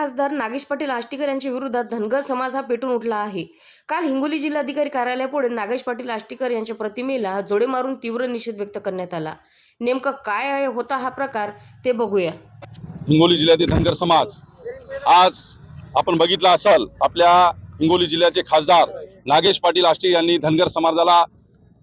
खासदार नागेश पाटील आष्टीकर यांच्या विरोधात धनगर समाज हा पेटून उठला आहे. काल हिंगोली जिल्हाधिकारी कार्यालयापुढे नागेश पाटील आष्टीकर यांच्या प्रतिमेला जोडे मारून तीव्र निषेध व्यक्त करण्यात आला. नेमकं काय आहे होता हा प्रकार ते बघूया. हिंगोली जिल्ह्यातील धनगर समाज आज आपण बघितलं असाल आपल्या हिंगोली जिल्ह्याचे खासदार नागेश पाटील आष्टी यांनी धनगर समाजाला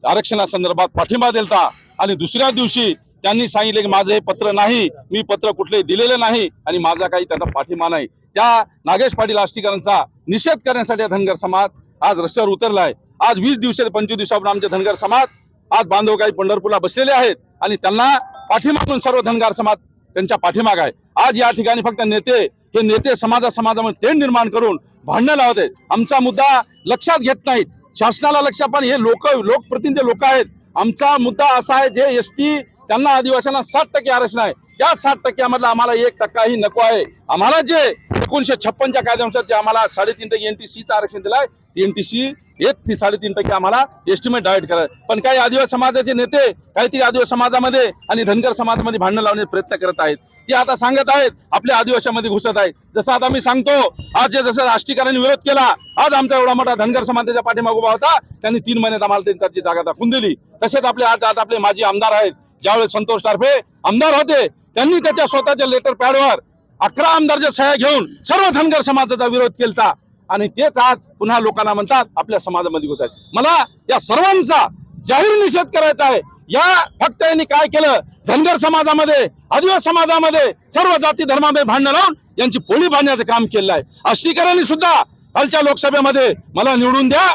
आरक्षणासंदर्भात पाठिंबा दिलता आणि दुसऱ्या दिवशी त्यांनी सांगितले की माझं हे पत्र नाही मी पत्र कुठले दिलेलं नाही आणि माझा काही त्यांना पाठिंबा नाही. त्या नागेश पाटील आष्टीकरांचा निषेध करण्यासाठी धनगर समाज आज रस्त्यावर उतरलाय. आज वीस दिवस पंचवीस दिवसापूर्वी आमचे धनगर समाज आज बांधव काही पंढरपूरला बसलेले आहेत आणि त्यांना पाठिंबा म्हणून सर्व धनगर समाज त्यांच्या पाठीमाग आहे. आज या ठिकाणी फक्त नेते हे नेते समाजा समाजामध्ये ते निर्माण करून भांडणं लावत आहेत. आमचा मुद्दा लक्षात घेत नाहीत. शासनाला लक्षात पण हे लोक लोकप्रतिनिधी लोक आहेत आमचा मुद्दा असा आहे जे एस टी त्यांना आदिवासींना साठ टक्के आरक्षण आहे. त्या साठ टक्क्यामधला आम्हाला एक टक्काही नको आहे. आम्हाला जे एकोणीशे छप्पनच्या कायद्यानुसार जे आम्हाला साडेतीन टक्के एनटीसीचं आरक्षण दिलंय ती एनटीसी एक ती साडेतीन टक्के आम्हाला एस्टिमेट डायट करायला पण काही आदिवासी समाजाचे नेते काहीतरी आदिवासी समाजामध्ये आणि धनगर समाजामध्ये भांडणं लावण्याचे प्रयत्न करत आहेत. ते आता सांगत आहेत आपल्या आदिवासीमध्ये घुसत आहेत. जसं आता मी सांगतो आज जे जसं राष्ट्रीयकरांनी विरोध केला आज आमचा एवढा मोठा धनगर समाजाच्या पाठीमागोबा उभा होता त्यांनी तीन महिन्यात आम्हाला त्यांची जागा दाखवून दिली. तसेच आपले आज आज आपले माजी आमदार आहेत ज्यावेळेस संतोष टारफे आमदार होते त्यांनी त्याच्या स्वतःच्या लेटर पॅडवर अकरा आमदारच्या सह्या घेऊन सर्व धनगर समाजाचा विरोध केला आणि तेच आज पुन्हा लोकांना म्हणतात आपल्या समाजामध्ये घुसाय मला या सर्वांचा जाहीर निषेध करायचा आहे. या फक्त यांनी काय केलं? धनगर समाजामध्ये आदिवासी समाजामध्ये सर्व जाती धर्मामध्ये भांडणं लावून यांची पोळी बांधण्याचं काम केलं आहे अष्टीकरांनी सुद्धा कालच्या लोकसभेमध्ये मला निवडून द्या.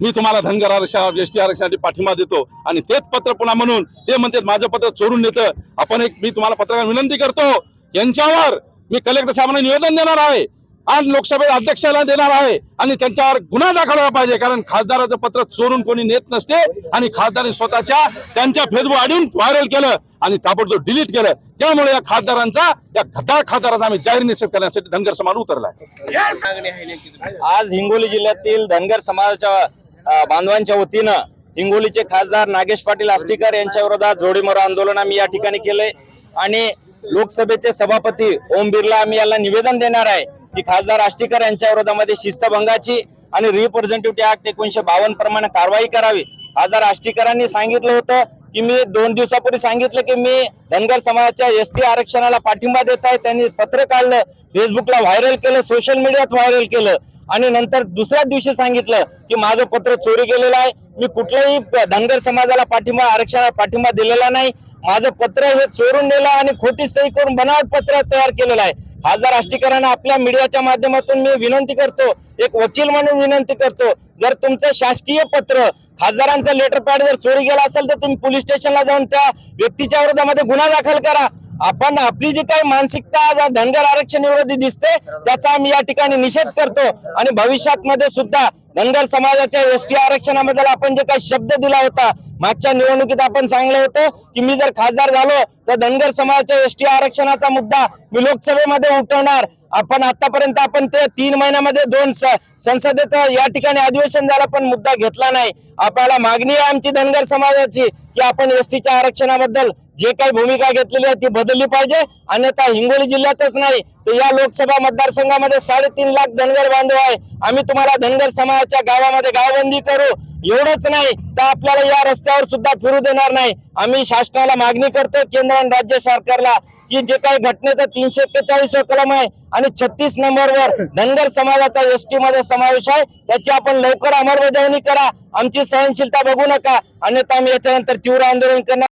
मी तुम्हाला धनगर आरक्षण एस टी आरक्षणासाठी पाठिंबा देतो. आणि तेच पत्र पुन्हा म्हणून ते म्हणतात माझं पत्र चोरून नेतं. आपण एक मी तुम्हाला पत्रकार विनंती करतो यांच्यावर मी कलेक्टर साहेबांना निवेदन देणार आहे आज लोकसभेत अध्यक्षाला देणार आहे आणि त्यांच्यावर गुन्हा दाखल पाहिजे कारण खासदाराचं पत्र चोरून कोणी नेत नसते आणि खासदारांनी स्वतःच्या त्यांच्या फेसबुक आडून व्हायरल केलं आणि ताबडतोब डिलीट केलं. त्यामुळे या खासदारांचा या घटाळ खासदाराचा आम्ही जाहीर निषेध करण्यासाठी धनगर समाज उतरलाय आज हिंगोली जिल्ह्यातील धनगर समाजाच्या बांधवांच्या वतीनं हिंगोलीचे खासदार नागेश पाटील आष्टीकर यांच्या विरोधात जोडीमारो आंदोलन आम्ही या ठिकाणी केलंय. आणि लोकसभेचे सभापती ओम बिर्ला आम्ही याला निवेदन देणार आहे की खासदार आष्टीकर यांच्या विरोधामध्ये शिस्तभंगाची आणि रिप्रेझेंटेटिव्ह ऍक्ट एकोणीशे बावन्न प्रमाणे कारवाई करावी. खासदार आष्टीकरांनी सांगितलं होतं की मी दोन दिवसापूर्वी सांगितलं की मी धनगर समाजाच्या एस टी आरक्षणाला पाठिंबा देत आहे. त्यांनी पत्र काढलं फेसबुकला व्हायरल केलं सोशल मीडियात व्हायरल केलं. आणि नंतर दुसऱ्या दिवशी सांगितलं की माझं पत्र चोरी गेलेलं आहे. मी कुठल्याही धनगर समाजाला पाठिंबा आरक्षणाला पाठिंबा दिलेला नाही. माझं पत्र हे चोरून नेलं आणि खोटी सही करून बनावट पत्र तयार केलेलं आहे. खासदार आष्टीकरांना आपल्या मीडियाच्या माध्यमातून मी विनंती करतो एक वकील म्हणून विनंती करतो जर तुमचं शासकीय पत्र खासदारांचं लेटर पॅड जर चोरी गेला असेल तर तुम्ही पोलीस स्टेशनला जाऊन त्या व्यक्तीच्या विरोधामध्ये गुन्हा दाखल करा. आपण आपली जी काही मानसिकता आज धनगर आरक्षण विरोधी दिसते त्याचा आम्ही या ठिकाणी निषेध करतो. आणि भविष्यात मध्ये सुद्धा धनगर समाजाच्या एस टी आरक्षणाबद्दल आपण जे काही शब्द दिला होता मागच्या निवडणुकीत आपण सांगलं होतं की मी जर खासदार झालो तर धनगर समाजाच्या एस टी आरक्षणाचा मुद्दा मी लोकसभेमध्ये उठवणार. आपण आतापर्यंत आपण ते तीन महिन्यामध्ये दोन संसदेत या ठिकाणी अधिवेशन झालं पण मुद्दा घेतला नाही. आपल्याला मागणी आहे आमची धनगर समाजाची की आपण एसटीच्या आरक्षणाबद्दल जे काही भूमिका घेतलेली आहे ती बदलली पाहिजे. अन्यथा हिंगोली जिल्ह्यातच नाही तर या लोकसभा मतदारसंघामध्ये साडेतीन लाख धनगर बांधव आहे. आम्ही तुम्हाला धनगर समाजाच्या गावामध्ये गावबंदी करू. एवढंच नाही तर आपल्याला या रस्त्यावर सुद्धा फिरू देणार नाही. आम्ही शासनाला मागणी करतो केंद्र आणि राज्य सरकारला की जे काही घटनेचा तीनशे एक्केचाळीस कलम आहे आणि छत्तीस नंबरवर धनगर समाजाचा एस टी मध्ये समावेश आहे. त्याची आपण लवकर अंमलबजावणी करा. आमची सहनशीलता बघू नका. अन्यथा आम्ही याच्यानंतर तीव्र आंदोलन करणार